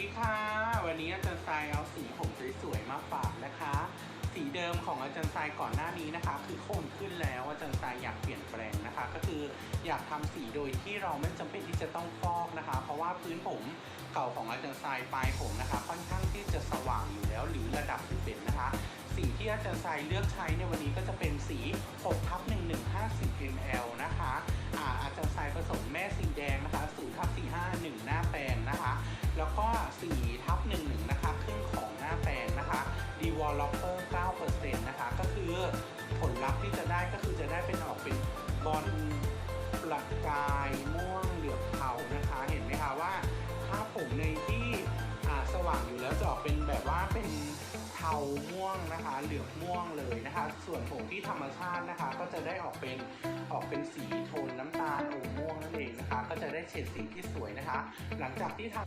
ดีค่ะ วันนี้อาจารย์ทรายเอาสีผมสวยๆมาฝากนะคะ สีเดิมของอาจารย์ทรายก่อนหน้านี้นะคะ คือโค่นขึ้นแล้วอาจารย์ทรายอยากเปลี่ยนแปลงนะคะ ก็คืออยากทำสีโดยที่เราไม่จำเป็นที่จะต้องฟอกนะคะ เพราะว่าพื้นผมเก่าของอาจารย์ทรายปลายผมนะคะ ค่อนข้างที่จะสว่างอยู่แล้วหรือระดับ11นะคะ สีที่อาจารย์ทรายเลือกใช้ในวันนี้ก็จะเป็นสี6ทับ1150 ml นะคะอาอาจารย์ทรายผสมแม่สีแดงนะคะ0ทับ45 1หน้า developer 9%นะคะ ก็คือผลลัพธ์ที่จะได้ก็คือจะได้เป็นออกเป็นบอลประกายม่วงเหลือบเทานะคะ เห็นไหมคะว่าถ้าผมในที่สว่างอยู่แล้วจะออกเป็นแบบว่าเป็นเทาม่วงนะคะ เหลือบม่วงเลยนะคะ ส่วนผมที่ธรรมชาตินะคะ ก็จะได้ออกเป็นออกเป็นสีโทนน้ำตาลอมม่วงนั่นเองนะคะ ก็จะได้เฉดสีที่สวยนะคะ หลังจากที่ทำ